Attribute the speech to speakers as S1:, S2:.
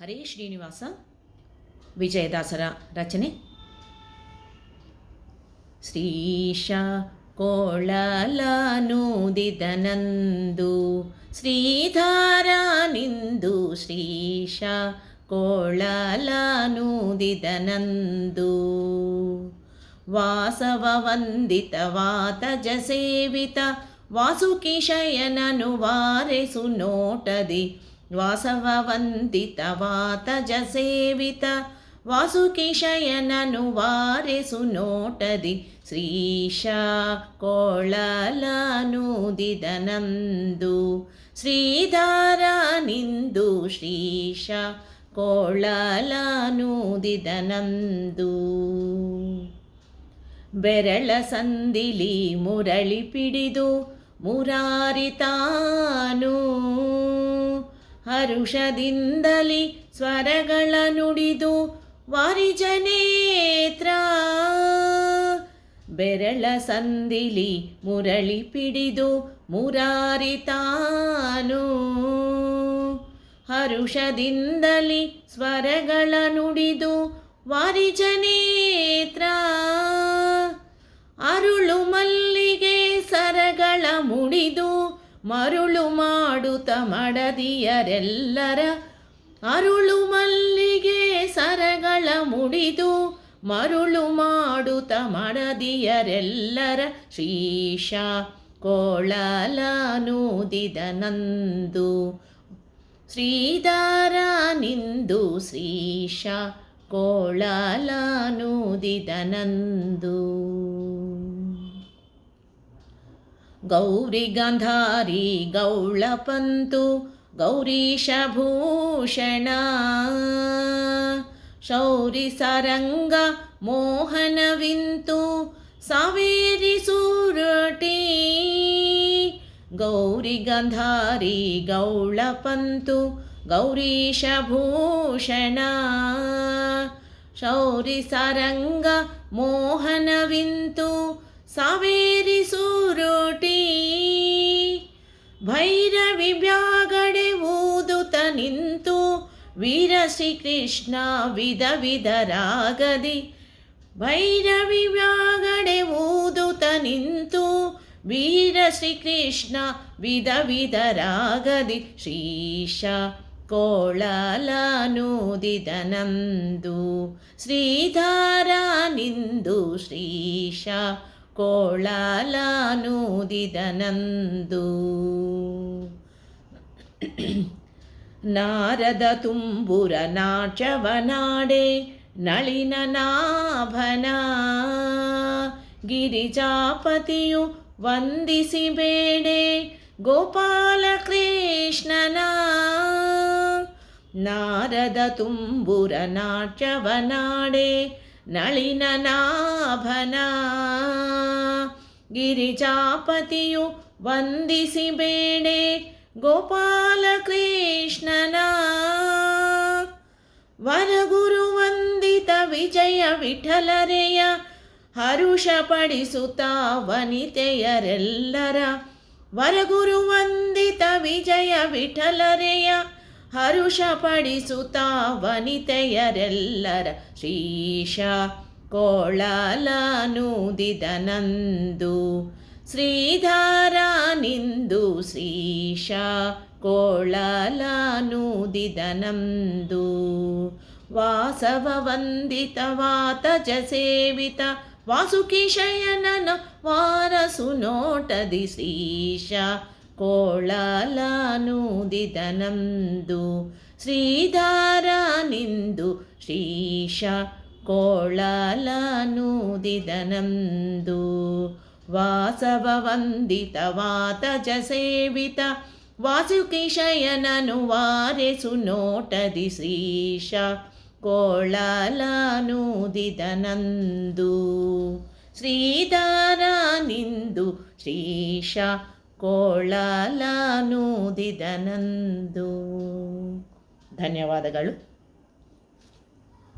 S1: ಹರೇ ಶ್ರೀನಿವಾಸ ವಿಜಯದಾಸರ ರಚನೆ ಶ್ರೀಶ ಕೋಳಲನೂದಿದನಂದು ಶ್ರೀಧಾರ ನಿಂದು ಶ್ರೀಶ ಕೋಳಲನೂದಿದನಂದು ವಾಸವ ವಂದಿತ ವಾತಜ ಸೇವಿತ ವಾಸುಕಿಶಯನನು ವಾರೆಸು ನೋಟದಿ ವಾಸವ ವಂದಿತ ವಾತಜ ಸೇವಿತ ವಾಸುಕಿಶಯನನು ವಾರೆಸು ನೋಟದಿ ಶ್ರೀಶ ಕೋಳಲನೂದಿದನಂದು ಶ್ರೀಧಾರ ನಿಂದು ಶ್ರೀಶ ಕೋಳಲನೂದಿದನಂದು ಬೆರಳ ಸಂದಿಲಿ ಮುರಳಿ ಪಿಡಿದು ಮುರಾರಿತಾನು ಹರುಷದಿಂದಲಿ ಸ್ವರಗಳ ನುಡಿದು ವಾರಿಜನೇತ್ರ ಬೆರಳ ಸಂದಿಲಿ ಮುರಳಿ ಪಿಡಿದು ಮುರಾರಿತಾನು ಹರುಷದಿಂದಲಿ ಸ್ವರಗಳ ನುಡಿದು ವಾರಿಜನೇತ್ರ ಅರುಳು ಮಲ್ಲಿಗೆ ಸರಗಳ ಮುಡಿದು ಮರುಳು ಮಾಡುತ್ತ ಮಡದಿಯರೆಲ್ಲರ ಅರುಳು ಮಲ್ಲಿಗೆ ಸರಗಳ ಮುಡಿದು ಮರುಳು ಮಾಡುತ್ತ ಮಡದಿಯರೆಲ್ಲರ ಶ್ರೀಶ ಕೋಳಲನೂದಿದನಂದು ಶ್ರೀಧಾರ ನಿಂದು ಶ್ರೀಶ ಕೋಳಲನೂದಿದನಂದು ಗೌರಿ ಗಂಧಾರಿ ಗೌಳಪಂತು ಗೌರೀಶಭೂಷಣ ಶೌರಿ ಸರಂಗ ಮೋಹನವಿಂತು ಸಾವೇರಿ ಸೂರಟಿ. ಗೌರಿ ಗಂಧಾರಿ ಗೌಳಪಂತು ಗೌರೀಶಭೂಷಣ ಶೌರಿ ಸರಂಗ ಮೋಹನವಿಂತು ಸಾವೇರಿ ಸೂರೋಟಿ. ಬ್ಯಾಗಡೆ ಊದುತ ನಿಂತು ವೀರ ಶ್ರೀಕೃಷ್ಣ ವಿಧ ವಿಧರಾಗದಿ. ಭೈರವಿ ವ್ಯಾಗಡೆ ಊದುತ ನಿಂತು ವೀರ ಶ್ರೀಕೃಷ್ಣ ವಿಧ ವಿಧರಾಗದಿ. ಶ್ರೀಶ ಕೋಳಲನೂದಿದನಂದು ಶ್ರೀಧಾರ ನಿಂದು ಶ್ರೀಶ ಕೋಳಲನೂದಿದನಂದು ನಾರದ ತುಂಬುರ ನಾಚವನಾಡೆ ನಳಿನ ನಾಭನ. ಗಿರಿಜಾಪತಿಯು ವಂದಿಸಿ ಬೇಡೆ ಗೋಪಾಲ ಕೃಷ್ಣನ. ನಾರದ ತುಂಬುರ ನಾಚವನಾಡೆ ನಳಿನ ನಾಭನ. ಗಿರಿಜಾಪತಿಯು ವಂದಿಸಿ ಬೇಡೆ ಗೋಪಾಲ ಕೃಷ್ಣನ ವರಗುರು ವಂದಿತ ವಿಜಯ ವಿಠಲರೆಯ ಹರುಷ ಪಡಿಸುತ್ತ ವನಿತೆಯರೆಲ್ಲರ ವರಗುರು ವಂದಿತ ವಿಜಯ ವಿಠಲರೆಯ ಹರುಷ ಪಡಿಸುತ್ತ ವನಿತೆಯರೆಲ್ಲರ ಶ್ರೀಶ ಕೋಳಲನೂದಿದನಂದು ಶ್ರೀಧಾರ ನಿಂದು ಶ್ರೀಶ ಕೋಳಲನೂದಿದನಂದು ವಾಸವ ವಂದಿತ ವಾತಜ ಸೇವಿತ ವಾಸುಕಿಶಯನನ ವಾರಸು ನೋಟದಿ ಶ್ರೀಶ ಕೋಳಲನೂದಿದನಂದು ಶ್ರೀಧಾರ ನಿಂದು ಶ್ರೀಶ ವಾಸವ ವಂದಿತ ವಾತಜ ಸೇವಿತ ವಾಸುಕಿಶಯನನು ವಾರೆಸು ನೋಟದಿ ಶ್ರೀಶ ಕೋಳಲಾನೂದಿದನಂದು ಶ್ರೀಧಾರ ನಿಂದು ಶ್ರೀಶ ಕೋಳಲಾನೂದಿದನಂದು ಧನ್ಯವಾದಗಳು